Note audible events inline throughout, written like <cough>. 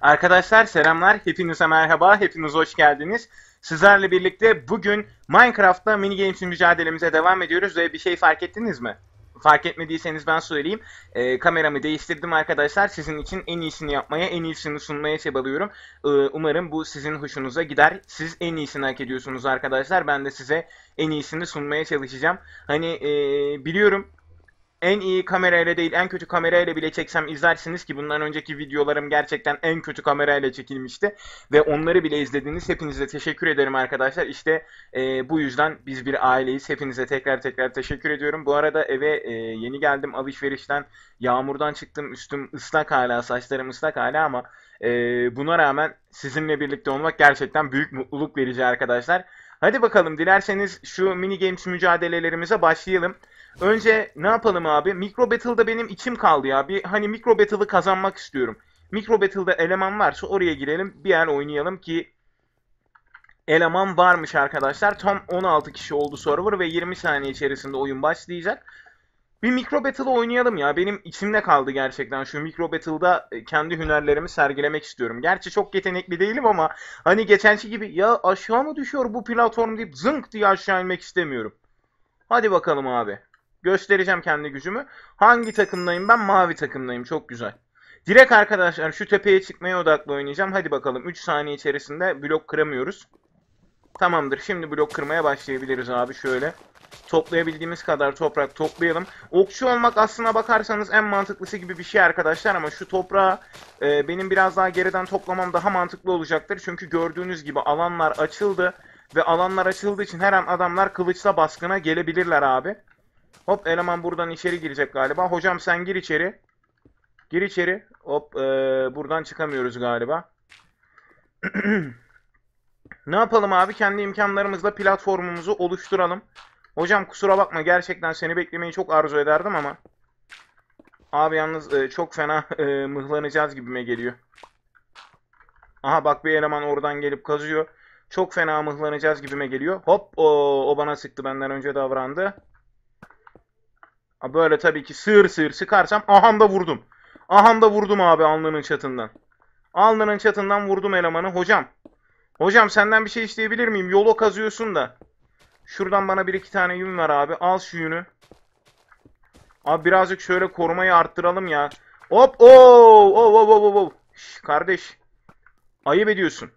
Arkadaşlar selamlar, hepinize merhaba, hepiniz hoş geldiniz. Sizlerle birlikte bugün Minecraft'ta mini games mücadelemize devam ediyoruz ve bir şey fark ettiniz mi? Fark etmediyseniz ben söyleyeyim. Ee, kameramı değiştirdim arkadaşlar. Sizin için en iyisini yapmaya, en iyisini sunmaya çabalıyorum. Ee, umarım bu sizin hoşunuza gider. Siz en iyisini hak ediyorsunuz arkadaşlar. Ben de size en iyisini sunmaya çalışacağım. Hani ee, biliyorum en iyi kamerayla değil en kötü kamerayla bile çeksem izlersiniz ki bundan önceki videolarım gerçekten en kötü kamerayla çekilmişti ve onları bile izlediniz. Hepinize teşekkür ederim arkadaşlar. İşte e, bu yüzden biz bir aileyiz. Hepinize tekrar tekrar teşekkür ediyorum. Bu arada eve e, yeni geldim alışverişten. Yağmurdan çıktım. Üstüm ıslak hala, saçlarım ıslak hala ama e, buna rağmen sizinle birlikte olmak gerçekten büyük mutluluk verici arkadaşlar. Hadi bakalım dilerseniz şu mini games mücadelelerimize başlayalım. Önce ne yapalım abi? Micro Battle'da benim içim kaldı ya. Bir hani Micro Battle'ı kazanmak istiyorum. Micro Battle'da eleman varsa oraya girelim. Bir yer oynayalım ki eleman varmış arkadaşlar. Tam 16 kişi oldu server ve 20 saniye içerisinde oyun başlayacak. Bir Micro Battle oynayalım ya. Benim içimde kaldı gerçekten. Şu Micro Battle'da e, kendi hünerlerimi sergilemek istiyorum. Gerçi çok yetenekli değilim ama hani geçenki gibi ya aşağı mı düşüyor bu platform deyip zınk diye aşağı inmek istemiyorum. Hadi bakalım abi. Göstereceğim kendi gücümü. Hangi takımdayım ben? Mavi takımdayım. Çok güzel. Direkt arkadaşlar şu tepeye çıkmaya odaklı oynayacağım. Hadi bakalım 3 saniye içerisinde blok kıramıyoruz. Tamamdır. Şimdi blok kırmaya başlayabiliriz abi şöyle. Toplayabildiğimiz kadar toprak toplayalım. Okçu olmak aslına bakarsanız en mantıklısı gibi bir şey arkadaşlar ama şu toprağı e, benim biraz daha geriden toplamam daha mantıklı olacaktır. Çünkü gördüğünüz gibi alanlar açıldı ve alanlar açıldığı için her an adamlar kılıçla baskına gelebilirler abi. Hop eleman buradan içeri girecek galiba. Hocam sen gir içeri. Gir içeri. Hop ee, buradan çıkamıyoruz galiba. <clears throat> ne yapalım abi? Kendi imkanlarımızla platformumuzu oluşturalım. Hocam kusura bakma gerçekten seni beklemeyi çok arzu ederdim ama. Abi yalnız e, çok fena e, mıhlanacağız gibime geliyor. Aha bak bir eleman oradan gelip kazıyor. Çok fena mıhlanacağız gibime geliyor. Hop o, o bana sıktı benden önce davrandı. Böyle tabii ki sığır sığır sıkarsam aham da vurdum. Aham da vurdum abi alnının çatından. Alnının çatından vurdum elemanı. Hocam. Hocam senden bir şey isteyebilir miyim? Yolu kazıyorsun da. Şuradan bana bir iki tane yün ver abi. Al şu yünü. Abi birazcık şöyle korumayı arttıralım ya. Hop. Oo. Oo. Oo. Oo. Şş, kardeş. Ayıp ediyorsun.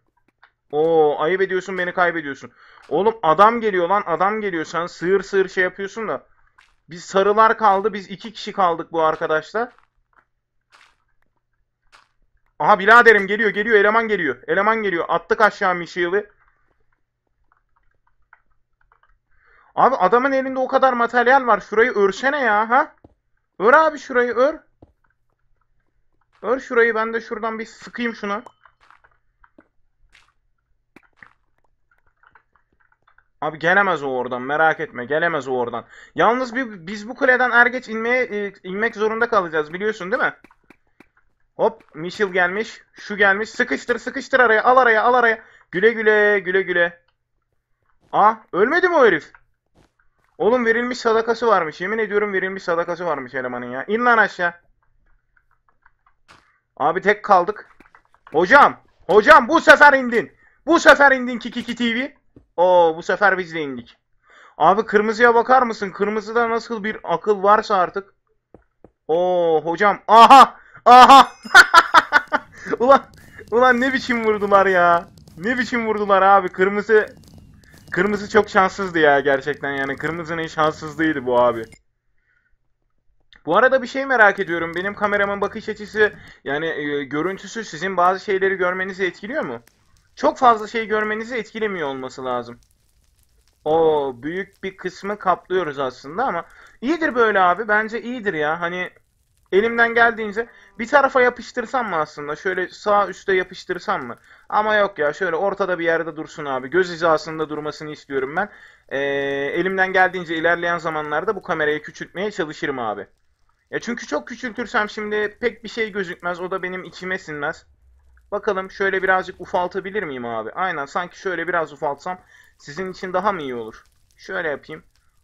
Oo. Ayıp ediyorsun beni kaybediyorsun. Oğlum adam geliyor lan. Adam geliyor. Sen sığır sığır şey yapıyorsun da. Biz sarılar kaldı. Biz iki kişi kaldık bu arkadaşlar. Aha biraderim geliyor geliyor eleman geliyor. Eleman geliyor. Attık aşağı Michel'i. Abi adamın elinde o kadar materyal var. Şurayı örsene ya ha. Ör abi şurayı ör. Ör şurayı ben de şuradan bir sıkayım şunu. Abi gelemez o oradan merak etme gelemez o oradan. Yalnız bir, biz bu kuleden er geç inmeye e, inmek zorunda kalacağız biliyorsun değil mi? Hop Michel gelmiş şu gelmiş sıkıştır sıkıştır araya al araya al araya. Güle güle güle güle. Aa ölmedi mi o herif? Oğlum verilmiş sadakası varmış yemin ediyorum verilmiş sadakası varmış elemanın ya. İn lan aşağı. Abi tek kaldık. Hocam hocam bu sefer indin. Bu sefer indin Kiki TV. Oo bu sefer biz de indik. Abi kırmızıya bakar mısın? Kırmızıda nasıl bir akıl varsa artık. Oo hocam. Aha! Aha! <laughs> ulan ulan ne biçim vurdular ya. Ne biçim vurdular abi. Kırmızı Kırmızı çok şanssızdı ya gerçekten yani. Kırmızının şanssızlığıydı bu abi. Bu arada bir şey merak ediyorum. Benim kameramın bakış açısı yani e, görüntüsü sizin bazı şeyleri görmenizi etkiliyor mu? çok fazla şey görmenizi etkilemiyor olması lazım. O büyük bir kısmı kaplıyoruz aslında ama iyidir böyle abi. Bence iyidir ya. Hani elimden geldiğince bir tarafa yapıştırsam mı aslında? Şöyle sağ üstte yapıştırsam mı? Ama yok ya şöyle ortada bir yerde dursun abi. Göz hizasında durmasını istiyorum ben. Ee, elimden geldiğince ilerleyen zamanlarda bu kamerayı küçültmeye çalışırım abi. Ya çünkü çok küçültürsem şimdi pek bir şey gözükmez. O da benim içime sinmez. Bakalım şöyle birazcık ufaltabilir miyim abi? Aynen sanki şöyle biraz ufaltsam sizin için daha mı iyi olur? Şöyle yapayım.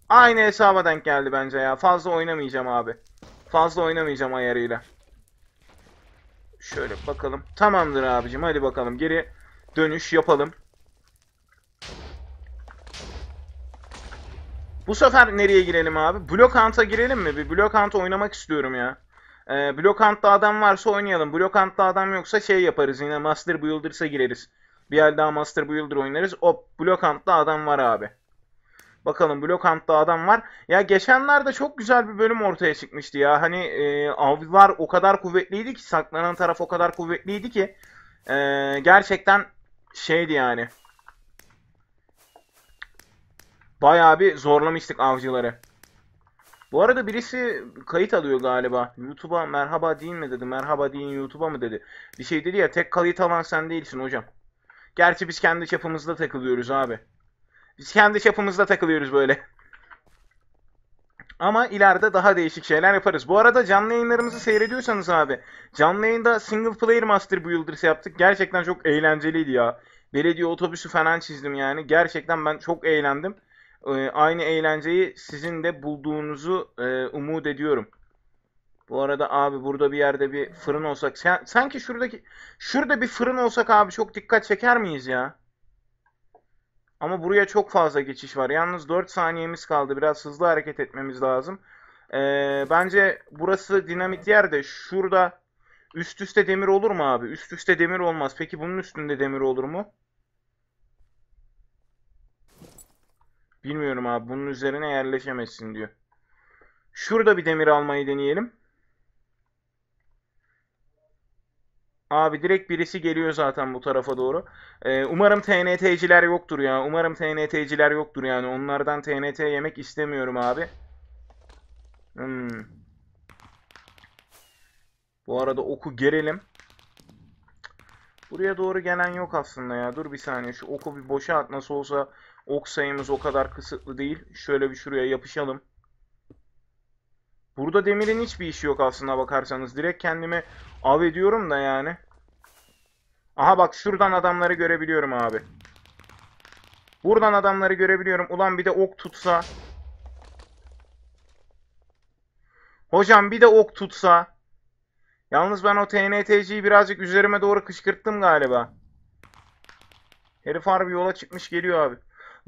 Aynı hesaba denk geldi bence ya. Fazla oynamayacağım abi. Fazla oynamayacağım ayarıyla. Şöyle bakalım. Tamamdır abicim. Hadi bakalım. Geri dönüş yapalım. Bu sefer nereye girelim abi? Blok Hunt'a girelim mi? Bir Blok Hunt oynamak istiyorum ya. Ee, Blok Hunt'ta adam varsa oynayalım. Blok Hunt'ta adam yoksa şey yaparız. Yine Master Builders'a gireriz. Bir el daha Master Builder oynarız. O Blok Hunt'ta adam var abi. Bakalım Blok Hunt'ta adam var. Ya geçenlerde çok güzel bir bölüm ortaya çıkmıştı ya. Hani e, avlar o kadar kuvvetliydi ki saklanan taraf o kadar kuvvetliydi ki e, gerçekten şeydi yani. Bayağı bir zorlamıştık avcıları. Bu arada birisi kayıt alıyor galiba. YouTube'a merhaba deyin mi dedi. Merhaba deyin YouTube'a mı dedi. Bir şey dedi ya tek kayıt alan sen değilsin hocam. Gerçi biz kendi çapımızda takılıyoruz abi. Biz kendi çapımızda takılıyoruz böyle. Ama ileride daha değişik şeyler yaparız. Bu arada canlı yayınlarımızı seyrediyorsanız abi. Canlı yayında single player master builders yaptık. Gerçekten çok eğlenceliydi ya. Belediye otobüsü falan çizdim yani. Gerçekten ben çok eğlendim. Ee, aynı eğlenceyi sizin de bulduğunuzu e, umut ediyorum. Bu arada abi burada bir yerde bir fırın olsak. Sen, sanki şuradaki şurada bir fırın olsak abi çok dikkat çeker miyiz ya? Ama buraya çok fazla geçiş var. Yalnız 4 saniyemiz kaldı. Biraz hızlı hareket etmemiz lazım. Ee, bence burası dinamit yer de şurada üst üste demir olur mu abi? Üst üste demir olmaz. Peki bunun üstünde demir olur mu? Bilmiyorum abi. Bunun üzerine yerleşemezsin diyor. Şurada bir demir almayı deneyelim. Abi direkt birisi geliyor zaten bu tarafa doğru. Ee, umarım TNT'ciler yoktur ya. Umarım TNT'ciler yoktur yani. Onlardan TNT yemek istemiyorum abi. Hmm. Bu arada oku gerelim. Buraya doğru gelen yok aslında ya. Dur bir saniye. Şu oku bir boşa at. Nasıl olsa ok sayımız o kadar kısıtlı değil. Şöyle bir şuraya yapışalım. Burada demirin hiçbir işi yok aslında bakarsanız. Direkt kendimi av ediyorum da yani. Aha bak şuradan adamları görebiliyorum abi. Buradan adamları görebiliyorum. Ulan bir de ok tutsa. Hocam bir de ok tutsa. Yalnız ben o TNT'ciyi birazcık üzerime doğru kışkırttım galiba. Herif harbi yola çıkmış geliyor abi.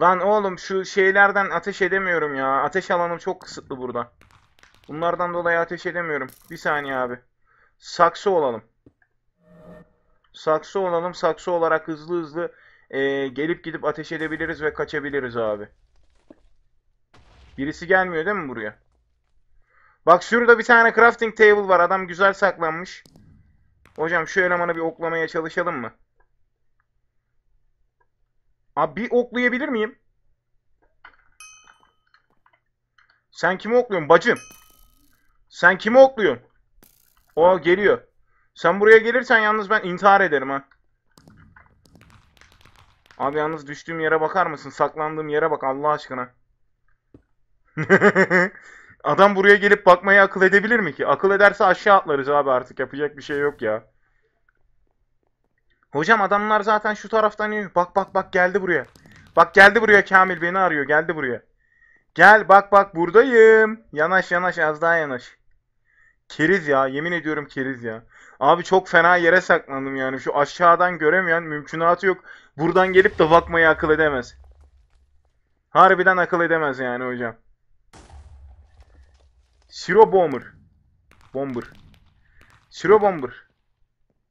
Lan oğlum şu şeylerden ateş edemiyorum ya. Ateş alanım çok kısıtlı burada. Bunlardan dolayı ateş edemiyorum. Bir saniye abi. Saksı olalım. Saksı olalım. Saksı olarak hızlı hızlı e, gelip gidip ateş edebiliriz ve kaçabiliriz abi. Birisi gelmiyor değil mi buraya? Bak şurada bir tane crafting table var. Adam güzel saklanmış. Hocam şu elemanı bir oklamaya çalışalım mı? Abi bir oklayabilir miyim? Sen kimi okluyorsun bacım? Sen kimi okluyorsun? O geliyor. Sen buraya gelirsen yalnız ben intihar ederim ha. Abi yalnız düştüğüm yere bakar mısın? Saklandığım yere bak Allah aşkına. <laughs> Adam buraya gelip bakmaya akıl edebilir mi ki? Akıl ederse aşağı atlarız abi artık yapacak bir şey yok ya. Hocam adamlar zaten şu taraftan iniyor. Bak bak bak geldi buraya. Bak geldi buraya Kamil beni arıyor. Geldi buraya. Gel bak bak buradayım. Yanaş yanaş az daha yanaş. Keriz ya yemin ediyorum keriz ya. Abi çok fena yere saklandım yani. Şu aşağıdan göremeyen mümkünatı yok. Buradan gelip de bakmayı akıl edemez. Harbiden akıl edemez yani hocam. Shiro Bomber. Bomber. Shiro Bomber.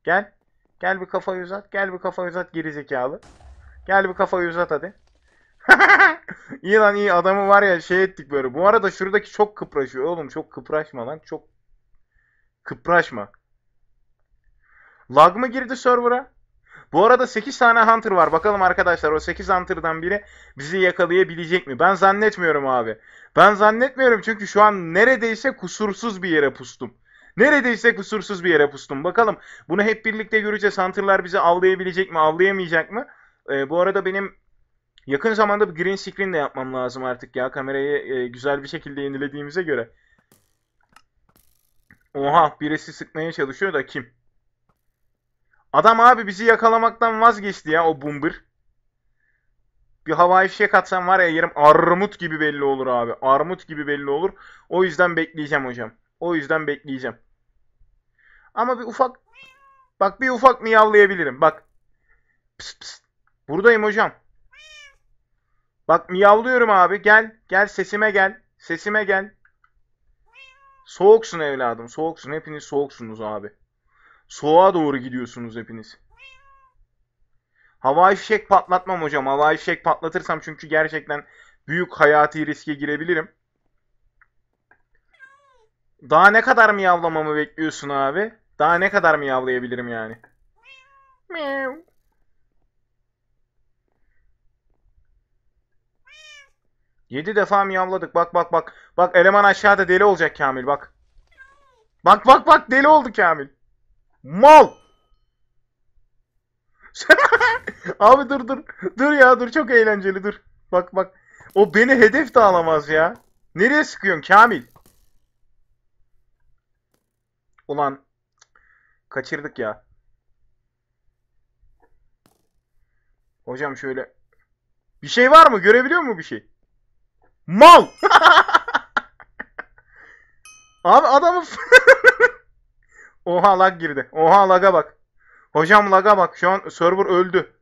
Gel. Gel bir kafayı uzat. Gel bir kafayı uzat gerizekalı. Gel bir kafayı uzat hadi. <laughs> iyi lan iyi adamı var ya şey ettik böyle. Bu arada şuradaki çok kıpraşıyor oğlum. Çok kıpraşma lan. Çok kıpraşma. Lag mı girdi server'a? Bu arada 8 tane Hunter var. Bakalım arkadaşlar o 8 Hunter'dan biri bizi yakalayabilecek mi? Ben zannetmiyorum abi. Ben zannetmiyorum çünkü şu an neredeyse kusursuz bir yere pustum. Neredeyse kusursuz bir yere pustum. Bakalım bunu hep birlikte göreceğiz. Hunter'lar bizi avlayabilecek mi, avlayamayacak mı? Ee, bu arada benim yakın zamanda bir green screen de yapmam lazım artık ya. Kamerayı e, güzel bir şekilde yenilediğimize göre. Oha birisi sıkmaya çalışıyor da kim? Adam abi bizi yakalamaktan vazgeçti ya o boomer. Bir havai fişek atsam var ya yerim armut gibi belli olur abi. Armut gibi belli olur. O yüzden bekleyeceğim hocam. O yüzden bekleyeceğim. Ama bir ufak Bak bir ufak miyavlayabilirim. Bak. Pıs pıs. Buradayım hocam. Bak miyavlıyorum abi. Gel. Gel sesime gel. Sesime gel. Soğuksun evladım. Soğuksun. Hepiniz soğuksunuz abi. Soğuğa doğru gidiyorsunuz hepiniz. Havai fişek patlatmam hocam. Havai fişek patlatırsam çünkü gerçekten büyük hayati riske girebilirim. Daha ne kadar miyavlamamı bekliyorsun abi? Daha ne kadar miyavlayabilirim yani? Miyav. Yedi defa miyavladık. Bak bak bak. Bak eleman aşağıda deli olacak Kamil bak. Bak bak bak deli oldu Kamil. Mal. <laughs> Abi dur dur. Dur ya dur çok eğlenceli dur. Bak bak. O beni hedef de alamaz ya. Nereye sıkıyorsun Kamil? Ulan kaçırdık ya. Hocam şöyle bir şey var mı? Görebiliyor mu bir şey? Mal. <laughs> Abi adamı <laughs> Oha lag girdi. Oha laga bak. Hocam laga bak. Şu an server öldü.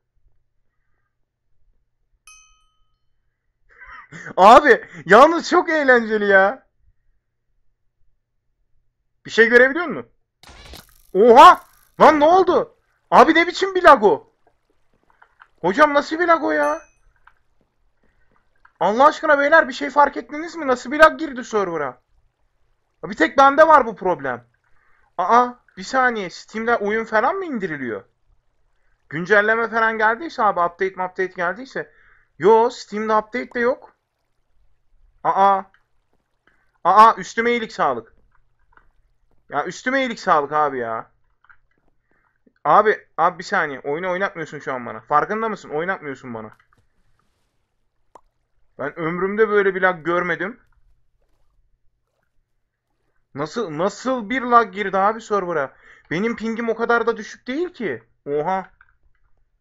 <laughs> Abi yalnız çok eğlenceli ya. Bir şey görebiliyor musun? Oha! Lan ne oldu? Abi ne biçim bir lag o? Hocam nasıl bir lag o ya? Allah aşkına beyler bir şey fark ettiniz mi? Nasıl bir lag girdi server'a? Bir tek bende var bu problem. Aa bir saniye Steam'de oyun falan mı indiriliyor? Güncelleme falan geldiyse abi update update geldiyse. Yo Steam'de update de yok. Aa. Aa üstüme iyilik sağlık. Ya üstüme iyilik sağlık abi ya. Abi, abi bir saniye. Oyunu oynatmıyorsun şu an bana. Farkında mısın? Oynatmıyorsun bana. Ben ömrümde böyle bir lag görmedim. Nasıl nasıl bir lag girdi abi server'a? Benim pingim o kadar da düşük değil ki. Oha.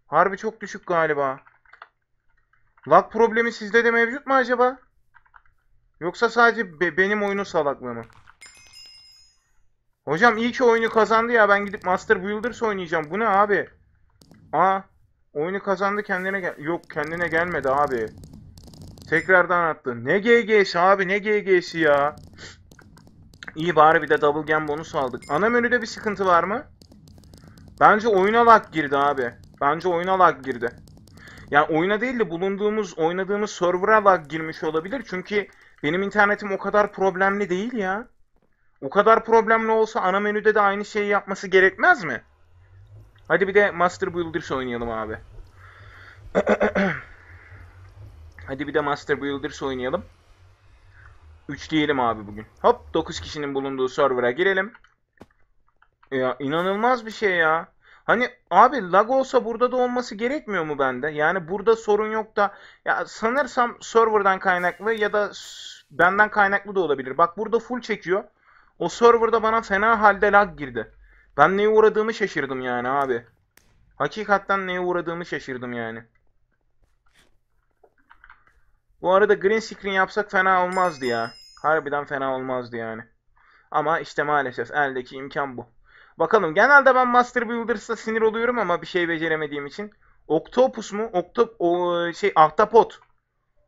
Harbi çok düşük galiba. Lag problemi sizde de mevcut mu acaba? Yoksa sadece be- benim oyunun salaklığı mı? Hocam iyi ki oyunu kazandı ya. Ben gidip Master Builders oynayacağım. Bu ne abi? Aa, oyunu kazandı kendine gel. Yok kendine gelmedi abi. Tekrardan attı. Ne GG'si abi ne GG'si ya. İyi bari bir de double game bonus aldık. Ana menüde bir sıkıntı var mı? Bence oyuna lag girdi abi. Bence oyuna lag girdi. Yani oyuna değil de bulunduğumuz, oynadığımız server'a lag girmiş olabilir. Çünkü benim internetim o kadar problemli değil ya. O kadar problemli olsa ana menüde de aynı şeyi yapması gerekmez mi? Hadi bir de Master Builders oynayalım abi. <clears throat> Hadi bir de Master Builders oynayalım. 3 diyelim abi bugün. Hop 9 kişinin bulunduğu server'a girelim. Ya inanılmaz bir şey ya. Hani abi lag olsa burada da olması gerekmiyor mu bende? Yani burada sorun yok da ya sanırsam serverdan kaynaklı ya da benden kaynaklı da olabilir. Bak burada full çekiyor. O serverda bana fena halde lag girdi. Ben neye uğradığımı şaşırdım yani abi. Hakikaten neye uğradığımı şaşırdım yani. Bu arada green screen yapsak fena olmazdı ya. Harbiden fena olmazdı yani. Ama işte maalesef eldeki imkan bu. Bakalım genelde ben Master Builders'ta sinir oluyorum ama bir şey beceremediğim için. Octopus mu? Octop o şey ahtapot.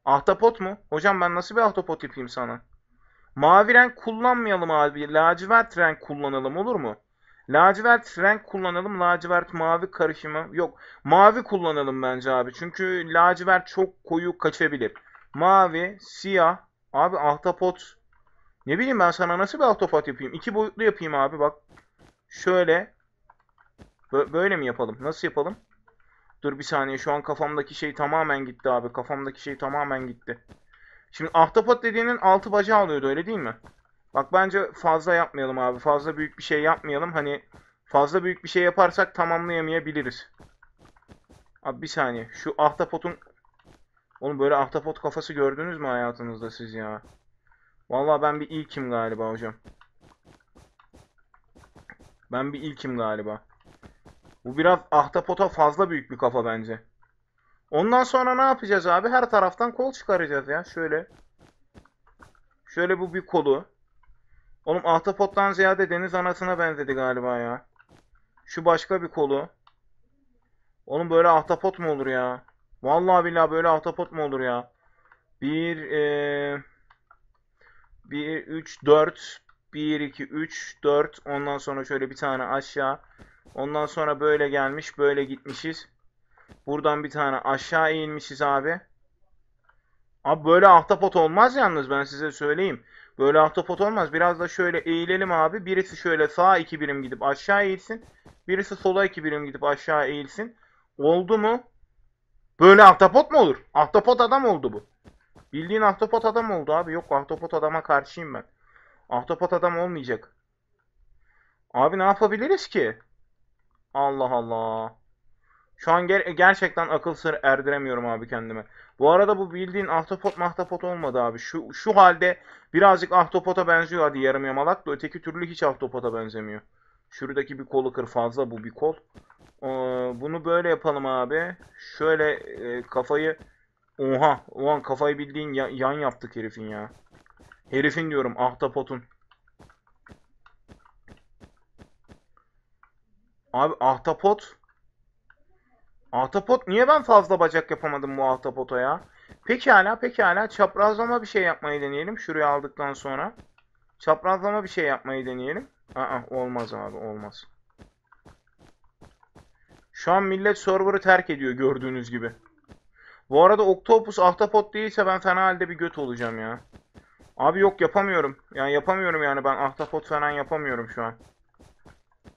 Ahtapot mu? Hocam ben nasıl bir ahtapot yapayım sana? Mavi renk kullanmayalım abi. Lacivert renk kullanalım olur mu? Lacivert renk kullanalım. Lacivert mavi karışımı. Yok. Mavi kullanalım bence abi. Çünkü lacivert çok koyu kaçabilir. Mavi, siyah. Abi ahtapot. Ne bileyim ben sana nasıl bir ahtapot yapayım? İki boyutlu yapayım abi bak. Şöyle. Bö- böyle mi yapalım? Nasıl yapalım? Dur bir saniye şu an kafamdaki şey tamamen gitti abi. Kafamdaki şey tamamen gitti. Şimdi ahtapot dediğinin altı bacağı oluyordu öyle değil mi? Bak bence fazla yapmayalım abi. Fazla büyük bir şey yapmayalım. Hani fazla büyük bir şey yaparsak tamamlayamayabiliriz. Abi bir saniye. Şu ahtapotun Oğlum böyle ahtapot kafası gördünüz mü hayatınızda siz ya? Vallahi ben bir ilkim galiba hocam. Ben bir ilkim galiba. Bu biraz ahtapota fazla büyük bir kafa bence. Ondan sonra ne yapacağız abi? Her taraftan kol çıkaracağız ya. Şöyle. Şöyle bu bir kolu. Oğlum ahtapottan ziyade deniz anasına benzedi galiba ya. Şu başka bir kolu. Oğlum böyle ahtapot mu olur ya? Vallahi billahi böyle ahtapot mu olur ya? 1 eee 1 3 4 1 2 3 4 ondan sonra şöyle bir tane aşağı. Ondan sonra böyle gelmiş, böyle gitmişiz. Buradan bir tane aşağı eğilmişiz abi. Abi böyle ahtapot olmaz yalnız ben size söyleyeyim. Böyle ahtapot olmaz. Biraz da şöyle eğilelim abi. Birisi şöyle sağa iki birim gidip aşağı eğilsin. Birisi sola iki birim gidip aşağı eğilsin. Oldu mu? Böyle ahtapot mu olur? Ahtapot adam oldu bu. Bildiğin ahtapot adam oldu abi. Yok ahtapot adama karşıyım ben. Ahtapot adam olmayacak. Abi ne yapabiliriz ki? Allah Allah. Şu an ger- gerçekten akıl sır erdiremiyorum abi kendime. Bu arada bu bildiğin ahtapot mahtapot olmadı abi. Şu şu halde birazcık ahtapota benziyor hadi yarım yamalak da öteki türlü hiç ahtapota benzemiyor. Şuradaki bir kolu kır fazla bu bir kol. Ee, bunu böyle yapalım abi. Şöyle e, kafayı Oha, ulan kafayı bildiğin ya- yan yaptık herifin ya. Herifin diyorum ahtapotun. Abi ahtapot. Ahtapot niye ben fazla bacak yapamadım bu ahtapota ya? Pekala pekala çaprazlama bir şey yapmayı deneyelim. Şuraya aldıktan sonra. Çaprazlama bir şey yapmayı deneyelim. Aa olmaz abi olmaz. Şu an millet server'ı terk ediyor gördüğünüz gibi. Bu arada Octopus ahtapot değilse ben fena halde bir göt olacağım ya. Abi yok yapamıyorum. Yani yapamıyorum yani ben ahtapot falan yapamıyorum şu an.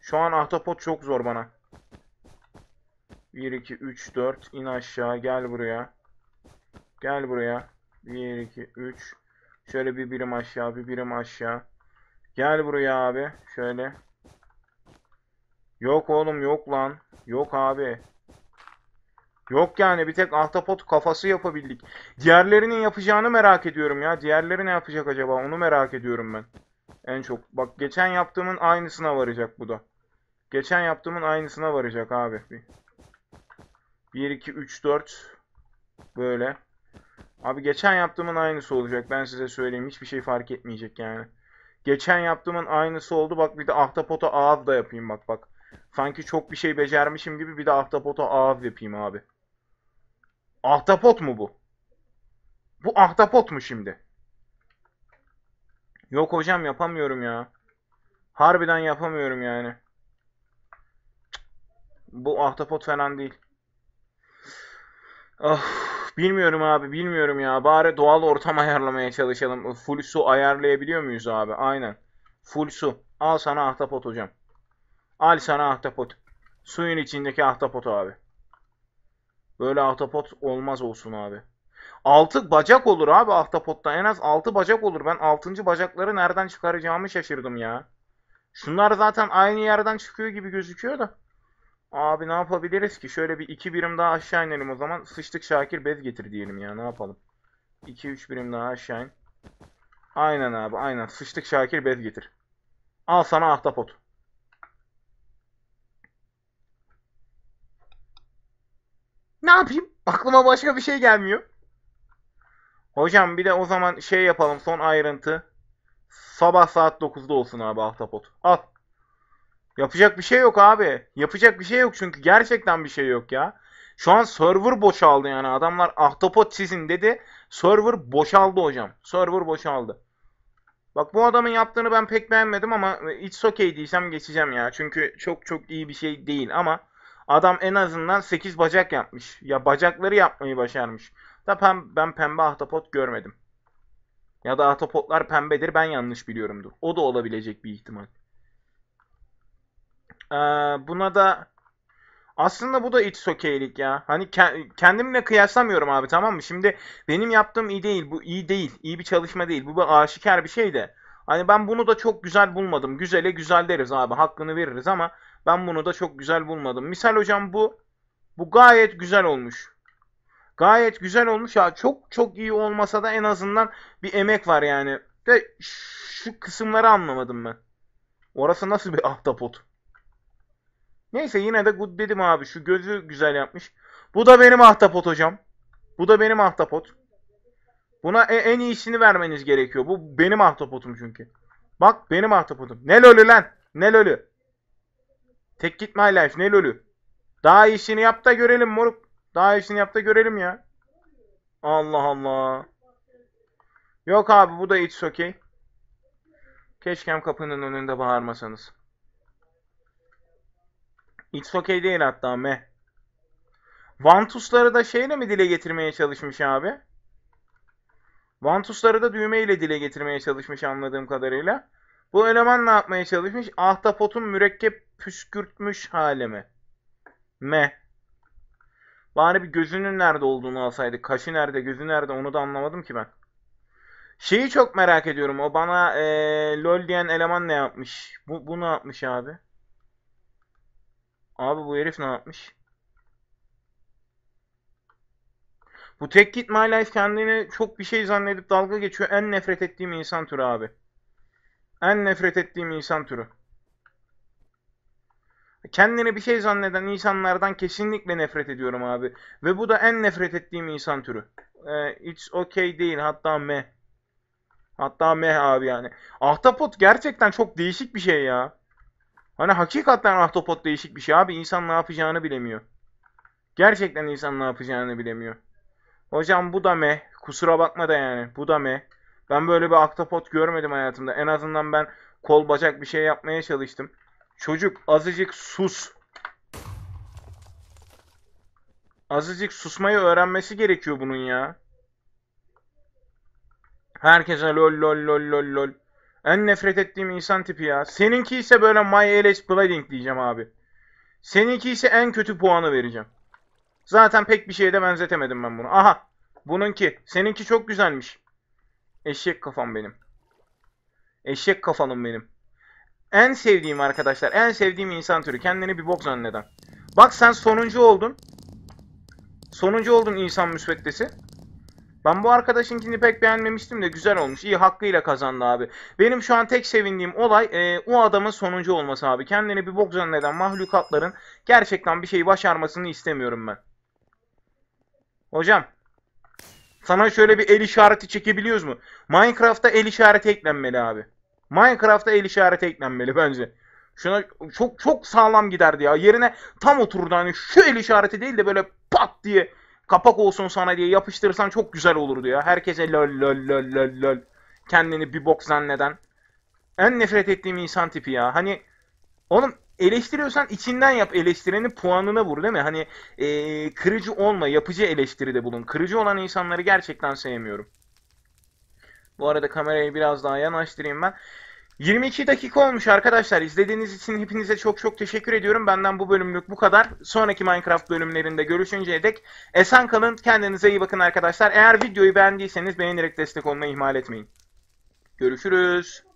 Şu an ahtapot çok zor bana. 1 2 3 4 in aşağı gel buraya. Gel buraya. 1 2 3 Şöyle bir birim aşağı, bir birim aşağı. Gel buraya abi. Şöyle. Yok oğlum yok lan. Yok abi. Yok yani bir tek ahtapot kafası yapabildik. Diğerlerinin yapacağını merak ediyorum ya. Diğerleri ne yapacak acaba? Onu merak ediyorum ben. En çok. Bak geçen yaptığımın aynısına varacak bu da. Geçen yaptığımın aynısına varacak abi. 1 2 3 4 böyle. Abi geçen yaptığımın aynısı olacak. Ben size söyleyeyim. Hiçbir şey fark etmeyecek yani. Geçen yaptığımın aynısı oldu. Bak bir de ahtapota ağız da yapayım bak bak. Sanki çok bir şey becermişim gibi bir de ahtapota ağız yapayım abi. Ahtapot mu bu? Bu ahtapot mu şimdi? Yok hocam yapamıyorum ya. Harbiden yapamıyorum yani. Bu ahtapot falan değil. Ah, bilmiyorum abi bilmiyorum ya. Bari doğal ortam <laughs> ayarlamaya çalışalım. Full su ayarlayabiliyor muyuz abi? Aynen. Full su. Al sana ahtapot hocam. Al sana ahtapot. Suyun içindeki ahtapot abi. Böyle ahtapot olmaz olsun abi. Altı bacak olur abi ahtapotta. En az altı bacak olur. Ben altıncı bacakları nereden çıkaracağımı şaşırdım ya. Şunlar zaten aynı yerden çıkıyor gibi gözüküyor da. Abi ne yapabiliriz ki? Şöyle bir iki birim daha aşağı inelim o zaman. Sıçtık Şakir bez getir diyelim ya. Ne yapalım? 2-3 birim daha aşağı in. Aynen abi aynen. Sıçtık Şakir bez getir. Al sana ahtapot. Ne yapayım? Aklıma başka bir şey gelmiyor. Hocam bir de o zaman şey yapalım son ayrıntı. Sabah saat 9'da olsun abi ahtapot. Al. Yapacak bir şey yok abi. Yapacak bir şey yok çünkü gerçekten bir şey yok ya. Şu an server boşaldı yani. Adamlar ahtapot sizin dedi. Server boşaldı hocam. Server boşaldı. Bak bu adamın yaptığını ben pek beğenmedim ama it's okay diysem geçeceğim ya. Çünkü çok çok iyi bir şey değil ama adam en azından 8 bacak yapmış. Ya bacakları yapmayı başarmış. Da pem, ben pembe ahtapot görmedim. Ya da ahtapotlar pembedir ben yanlış biliyorumdur. O da olabilecek bir ihtimal. Ee, buna da aslında bu da it's okeylik ya. Hani ke- kendimle kıyaslamıyorum abi tamam mı? Şimdi benim yaptığım iyi değil. Bu iyi değil. İyi bir çalışma değil. Bu bir aşikar bir şey de. Hani ben bunu da çok güzel bulmadım. Güzele güzel deriz abi. Hakkını veririz ama ben bunu da çok güzel bulmadım. Misal hocam bu bu gayet güzel olmuş. Gayet güzel olmuş ya. Çok çok iyi olmasa da en azından bir emek var yani. De şu kısımları anlamadım ben. Orası nasıl bir ahtapot? Neyse yine de good dedim abi. Şu gözü güzel yapmış. Bu da benim ahtapot hocam. Bu da benim ahtapot. Buna e- en iyisini vermeniz gerekiyor. Bu benim ahtapotum çünkü. Bak benim ahtapotum. Ne lolü lan? Ne lolü? Tek git my life. Ne lolü? Daha iyisini yap da görelim moruk. Daha iyisini yap da görelim ya. Allah Allah. Yok abi bu da it's okay. Keşkem kapının önünde bağırmasanız. It's okay değil hatta me. Vantusları da şeyle mi dile getirmeye çalışmış abi? Vantusları da düğmeyle dile getirmeye çalışmış anladığım kadarıyla. Bu eleman ne yapmaya çalışmış? Ahtapotun mürekkep püskürtmüş hali mi? Me. Bari bir gözünün nerede olduğunu alsaydık. Kaşı nerede, gözü nerede onu da anlamadım ki ben. Şeyi çok merak ediyorum. O bana eee, LOL diyen eleman ne yapmış? Bu, bu ne yapmış abi? Abi bu herif ne yapmış? Bu Tek Git My Life kendini çok bir şey zannedip dalga geçiyor. En nefret ettiğim insan türü abi. En nefret ettiğim insan türü. Kendini bir şey zanneden insanlardan kesinlikle nefret ediyorum abi. Ve bu da en nefret ettiğim insan türü. Ee, it's okay değil hatta me. Hatta me abi yani. Ahtapot gerçekten çok değişik bir şey ya. Hani hakikaten ahtapot değişik bir şey abi. İnsan ne yapacağını bilemiyor. Gerçekten insan ne yapacağını bilemiyor. Hocam bu da me. Kusura bakma da yani. Bu da me. Ben böyle bir ahtapot görmedim hayatımda. En azından ben kol bacak bir şey yapmaya çalıştım. Çocuk azıcık sus. Azıcık susmayı öğrenmesi gerekiyor bunun ya. Herkese lol lol lol lol lol. En nefret ettiğim insan tipi ya. Seninki ise böyle My Alice Bleeding diyeceğim abi. Seninki ise en kötü puanı vereceğim. Zaten pek bir şeye de benzetemedim ben bunu. Aha. Bununki. Seninki çok güzelmiş. Eşek kafam benim. Eşek kafalım benim. En sevdiğim arkadaşlar. En sevdiğim insan türü. Kendini bir bok zanneden. Bak sen sonuncu oldun. Sonuncu oldun insan müsveddesi. Ben bu arkadaşınkini pek beğenmemiştim de güzel olmuş. İyi hakkıyla kazandı abi. Benim şu an tek sevindiğim olay e, o adamın sonuncu olması abi. Kendini bir bok zanneden mahlukatların gerçekten bir şey başarmasını istemiyorum ben. Hocam sana şöyle bir el işareti çekebiliyoruz mu? Minecraft'ta el işareti eklenmeli abi. Minecraft'ta el işareti eklenmeli bence. Şuna çok çok sağlam giderdi ya. Yerine tam otururdu hani şu el işareti değil de böyle pat diye kapak olsun sana diye yapıştırırsan çok güzel olurdu ya. Herkese lol lol lol lol lol. Kendini bir bok zanneden. En nefret ettiğim insan tipi ya. Hani oğlum eleştiriyorsan içinden yap eleştirinin puanına vur değil mi? Hani eee, kırıcı olma, yapıcı eleştiride bulun. Kırıcı olan insanları gerçekten sevmiyorum. Bu arada kamerayı biraz daha yanaştırayım ben. 22 dakika olmuş arkadaşlar. İzlediğiniz için hepinize çok çok teşekkür ediyorum. Benden bu bölümlük bu kadar. Sonraki Minecraft bölümlerinde görüşünceye dek esen kalın. Kendinize iyi bakın arkadaşlar. Eğer videoyu beğendiyseniz beğenerek destek olmayı ihmal etmeyin. Görüşürüz.